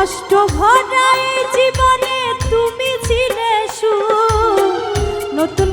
কষ্ট ভরা জীবনে তুমি ছিলে সু নতুন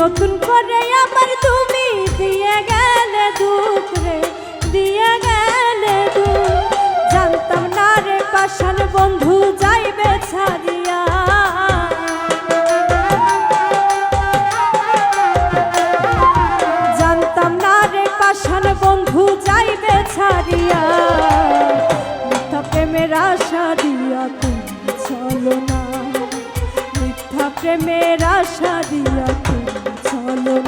নতুন করে আবার তুমি দিয়ে গেলে দুঃখ রে, দিয়ে গেলে দুঃখ। জানতাম না রে পাশান বন্ধু যাইবে ছাড়িয়া। জানতাম না রে পাশান বন্ধু যাইবে ছাড়িয়া। মিথ্যা প্রেমের আশা দিয়া তুমি চলো না। মিথ্যা প্রেমের আশা দিয়া তুমি চলো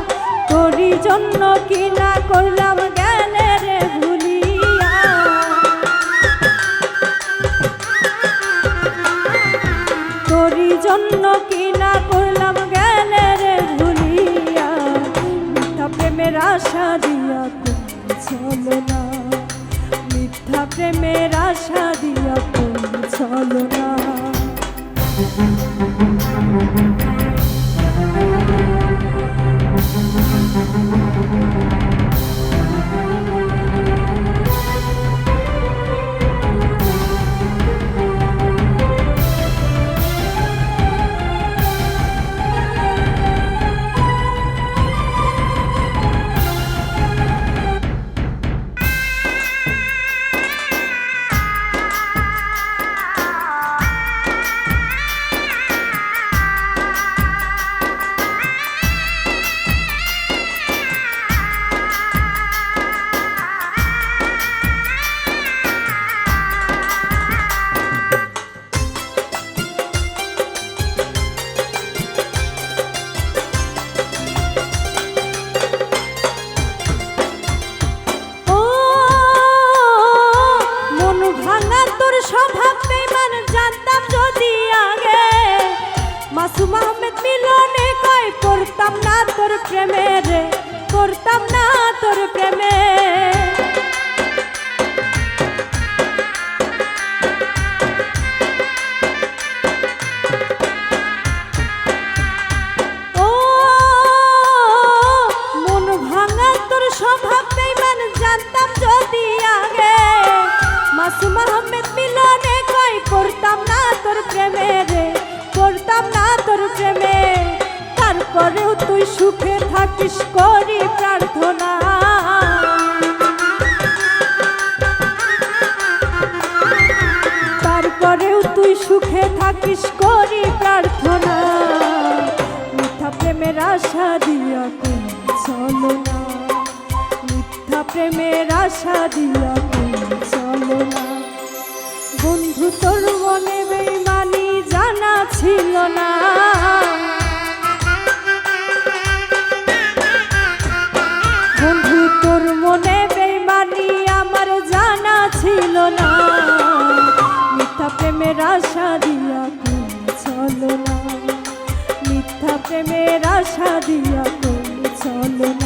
জন্য কি না করলাম গেলে রে ভুলিয়া। তোরই জন্য কি না করলাম গেলে রে ভুলিয়া। মিথ্যা প্রেমের আশা দিয়া চলো না মিথ্যা প্রেমের আশা দিয়া চলো না তারপরেও তুই সুখে থাকিস করি প্রার্থনা। তারপরেও তুই সুখে থাকিস করি প্রার্থনা। মিথ্যা প্রেমের আশা দিয়া তুমি চলো না। মিথ্যা প্রেমের আশা দিয়া তুমি চলো না। বন্ধু তোর মনে বেমানি জানা ছিল না। প্রেমের আশা দিয়া কোন চলো না। মিথ্যা প্রেমের আশা দিয়া কোন চলো না।